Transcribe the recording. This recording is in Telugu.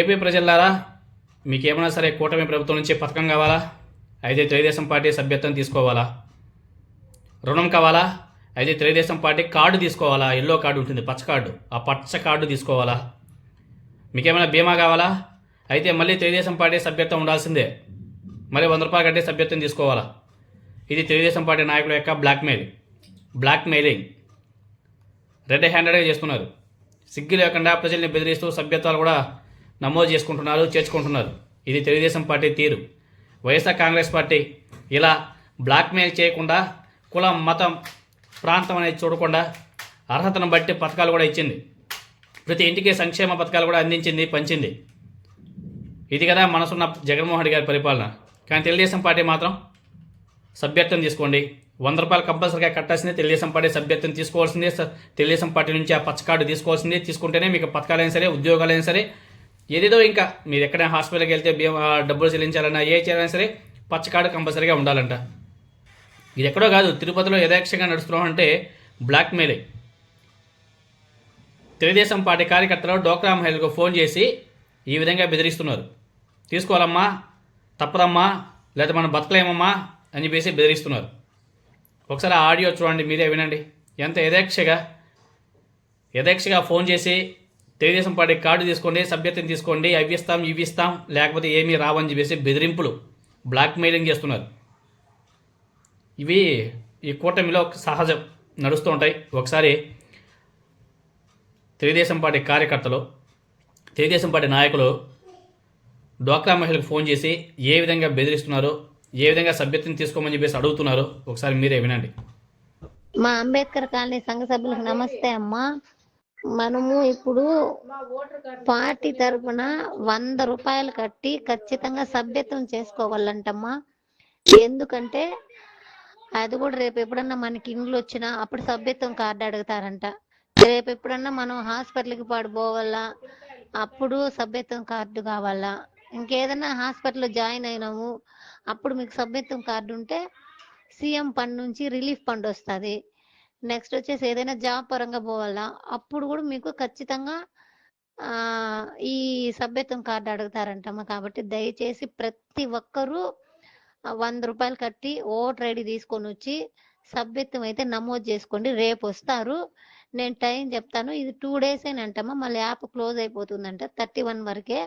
ఏపీ ప్రజలారా మీకేమైనా సరే కూటమి ప్రభుత్వం నుంచి పథకం కావాలా? అయితే తెలుగుదేశం పార్టీ సభ్యత్వం తీసుకోవాలా? రుణం కావాలా? అయితే తెలుగుదేశం పార్టీ కార్డు తీసుకోవాలా? ఎల్లో కార్డు ఉంటుంది పచ్చ కార్డు. ఆ పచ్చ కార్డు తీసుకోవాలా? మీకేమైనా బీమా కావాలా? అయితే మళ్ళీ తెలుగుదేశం పార్టీ సభ్యత్వం ఉండాల్సిందే. మరి వంద రూపాయలు కట్టే సభ్యత్వం తీసుకోవాలా? ఇది తెలుగుదేశం పార్టీ నాయకుల యొక్క బ్లాక్మెయిల్ బ్లాక్మెయిలింగ్. రెడ్ హ్యాండెడ్గా చేస్తున్నారు. సిగ్గు లేకుండా ప్రజల్ని బెదిరిస్తూ సభ్యత్వాలు కూడా నమోదు చేసుకుంటున్నారు చేర్చుకుంటున్నారు. ఇది తెలుగుదేశం పార్టీ తీరు. వైఎస్ఆర్ కాంగ్రెస్ పార్టీ ఇలా బ్లాక్మెయిల్ చేయకుండా కులం మతం ప్రాంతం అనేది చూడకుండా అర్హతను బట్టి పథకాలు కూడా ఇచ్చింది. ప్రతి ఇంటికి సంక్షేమ పథకాలు కూడా అందించింది పంచింది. ఇది కదా మనసున్న జగన్మోహన్ రెడ్డి గారి పరిపాలన. కానీ తెలుగుదేశం పార్టీ మాత్రం సభ్యత్వం తీసుకోండి. వంద రూపాయలు కంపల్సరీగా కట్టాల్సిందే తెలుగుదేశం పార్టీ సభ్యత్వం తీసుకోవాల్సిందే. స- తెలుగుదేశం పార్టీ నుంచి ఆ పచ్చ కార్డు తీసుకోవాల్సిందే. తీసుకుంటేనే మీకు పథకాలైనా సరే ఉద్యోగాలైనా సరే ఏదేదో ఇంకా మీరు ఎక్కడైనా హాస్పిటల్కి వెళ్తే బీమా డబ్బులు చెల్లించాలన్నా ఏ చేయాలన్నా సరే పచ్చ కార్డు కంపల్సరీగా ఉండాలంట. ఇది ఎక్కడో కాదు తిరుపతిలో యథాక్షంగా నడుస్తున్నాం అంటే బ్లాక్మెయిలే తెలుగుదేశం పార్టీ కార్యకర్తలు డోక్రా మహిళలకు ఫోన్ చేసి ఈ విధంగా బెదిరిస్తున్నారు. తీసుకోవాలమ్మా తప్పదమ్మా లేదా మనం బతకలేమమ్మా అని చెప్పేసి బెదిరిస్తున్నారు. ఒకసారి ఆడియో చూడండి మీరే వినండి. ఎంత యథేక్షగా యథేక్షగా ఫోన్ చేసి తెలుగుదేశం పార్టీ కార్డు తీసుకోండి సభ్యత్వం తీసుకోండి అవి ఇస్తాం ఇవి ఇస్తాం లేకపోతే ఏమీ రావని చెప్పేసి బెదిరింపులు బ్లాక్మెయిలింగ్ చేస్తున్నారు. ఇవి ఈ కూటమిలో సహజం నడుస్తూ ఉంటాయి. ఒకసారి తెలుగుదేశం పార్టీ కార్యకర్తలు తెలుగుదేశం పార్టీ నాయకులు డ్వాక్రా మహిళలకు ఫోన్ చేసి ఏ విధంగా బెదిరిస్తున్నారు ఏ విధంగా సభ్యత్వం తీసుకోమని చెప్పేసి అడుగుతున్నారు. ఒకసారి మీరే వినండి. మా అంబేద్కర్ కాలనీ సంఘ సభ్యులకు నమస్తే అమ్మా. మనము ఇప్పుడు పార్టీ తరపున వంద రూపాయలు కట్టి ఖచ్చితంగా సభ్యత్వం చేసుకోవాలంటమ్మా. ఎందుకంటే అది కూడా రేపు ఎప్పుడన్నా మనకి ఇండ్లు వచ్చినా అప్పుడు సభ్యత్వం కార్డు అడుగుతారంట. రేపు ఎప్పుడన్నా మనం హాస్పిటల్కి పడిపోవాలా? అప్పుడు సభ్యత్వం కార్డు కావాలా? ఇంకేదన్నా హాస్పిటల్లో జాయిన్ అయినాము అప్పుడు మీకు సభ్యత్వం కార్డు ఉంటే సీఎం ఫండ్ నుంచి రిలీఫ్ ఫండ్ వస్తుంది. నెక్స్ట్ వచ్చేసి ఏదైనా జాబ్ పరంగా పోవాలా? అప్పుడు కూడా మీకు ఖచ్చితంగా ఈ సభ్యత్వం కార్డు అడుగుతారంటమ్మ. కాబట్టి దయచేసి ప్రతి ఒక్కరూ వంద రూపాయలు కట్టి ఓటర్ ఐడి తీసుకొని వచ్చి సభ్యత్వం అయితే నమోదు చేసుకోండి. రేపు వస్తారు. నేను టైం చెప్తాను. ఇది టూ డేస్ అంటమ్మా మళ్ళీ యాప్ క్లోజ్ అయిపోతుందంట. థర్టీ వన్ వరకే.